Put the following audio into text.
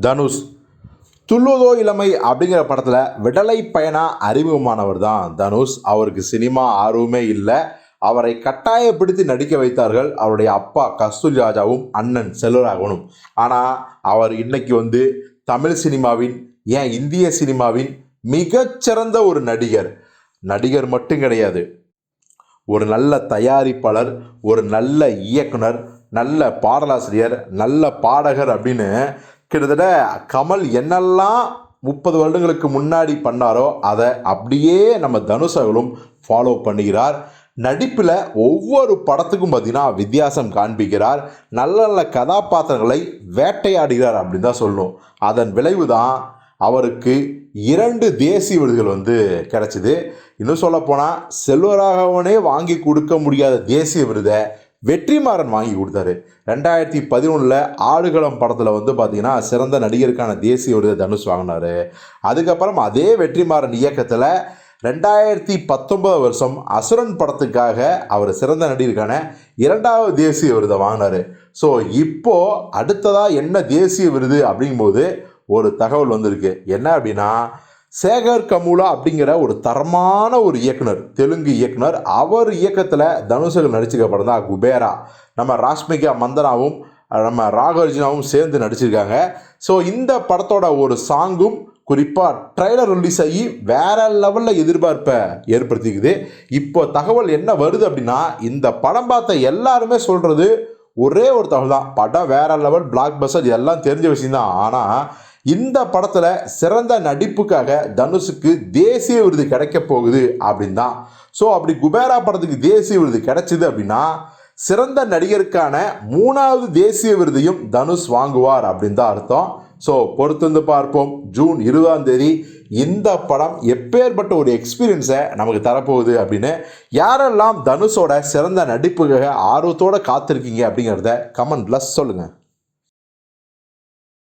தனுஷ். துள்ளுதோ இளமை அப்படிங்கிற படத்தில் விடலை பயனா அறிமுகமானவர் தான் தனுஷ். அவருக்கு சினிமா ஆர்வமே இல்லை. அவரை கட்டாயப்படுத்தி நடிக்க வைத்தார்கள் அவருடைய அப்பா கஸ்தூரி ராஜாவும் அண்ணன் செல்வராகவனும். ஆனால் அவர் இன்னைக்கு வந்து தமிழ் சினிமாவின் ஏன் இந்திய சினிமாவின் மிகச்சிறந்த ஒரு நடிகர். நடிகர் மட்டும் கிடையாது. ஒரு நல்ல தயாரிப்பாளர் ஒரு நல்ல இயக்குனர் நல்ல பாடலாசிரியர் நல்ல பாடகர் அப்படின்னு கிட்டத்தட்ட கமல் என்னெல்லாம் முப்பது வருடங்களுக்கு முன்னாடி பண்ணாரோ அதை அப்படியே நம்ம தனுஷ் அவர்களும் ஃபாலோ பண்ணுகிறார் நடிப்பில் ஒவ்வொரு படத்துக்கும் பார்த்திங்கன்னா வித்தியாசம் காண்பிக்கிறார். நல்ல நல்ல கதாபாத்திரங்களை வேட்டையாடுகிறார் அப்படின்னு தான் சொல்லணும். அதன் விளைவு தான் அவருக்கு இரண்டு தேசிய விருதுகள் வந்து கிடச்சிது. இன்னும் சொல்லப்போனால் செல்வராகவனே வாங்கி கொடுக்க முடியாத தேசிய விருதை வெற்றிமாறன் வாங்கி கொடுத்தாரு. ரெண்டாயிரத்தி பதினொன்றில் ஆடுகளம் படத்தில் வந்து பார்த்தீங்கன்னா சிறந்த நடிகருக்கான தேசிய விருது தனுஷ் வாங்கினார். அதுக்கப்புறம் அதே வெற்றிமாறன் இயக்கத்தில் ரெண்டாயிரத்தி பத்தொன்பது வருஷம் அசுரன் படத்துக்காக அவர் சிறந்த நடிகருக்கான இரண்டாவது தேசிய விருதை வாங்கினார். ஸோ இப்போது அடுத்ததாக என்ன தேசிய விருது அப்படிங்கும்போது ஒரு தகவல் வந்திருக்கு. என்ன அப்படின்னா சேகர் கமுலா அப்படிங்கிற ஒரு தரமான ஒரு இயக்குனர் தெலுங்கு இயக்குனர். அவர் இயக்கத்தில் தனுஷகன் நடிச்சிருக்க படம் தான் குபேரா. நம்ம ராஷ்மிகா மந்தனாவும் நம்ம ராகர்ஜுனாவும் சேர்ந்து நடிச்சிருக்காங்க. ஸோ இந்த படத்தோட ஒரு சாங்கும் குறிப்பாக ட்ரைலர் ரிலீஸ் ஆகி வேற லெவலில் எதிர்பார்ப்பை ஏற்படுத்திக்குது. இப்போ தகவல் என்ன வருது அப்படின்னா இந்த படம் பார்த்த எல்லாருமே சொல்கிறது ஒரே ஒரு தகவல் தான் படம் வேற லெவல் பிளாக் பஸ்டர் எல்லாம் தெரிஞ்ச விஷயம்தான். ஆனால் இந்த படத்தில் சிறந்த நடிப்புக்காக தனுஷுக்கு தேசிய விருது கிடைக்க போகுது அப்படின்னு தான் ஸோ அப்படி குபேரா படத்துக்கு தேசிய விருது கிடைச்சிது அப்படின்னா சிறந்த நடிகருக்கான மூணாவது தேசிய விருதையும் தனுஷ் வாங்குவார் அப்படின்னு தான் அர்த்தம். ஸோ பொறுத்து வந்து பார்ப்போம். ஜூன் இருபதாம் தேதி இந்த படம் எப்பேற்பட்ட ஒரு எக்ஸ்பீரியன்ஸை நமக்கு தரப்போகுது அப்படின்னு யாரெல்லாம் தனுஷோட சிறந்த நடிப்புக்காக ஆர்வத்தோடு காத்திருக்கீங்க அப்படிங்கிறத கமெண்டில் சொல்லுங்கள்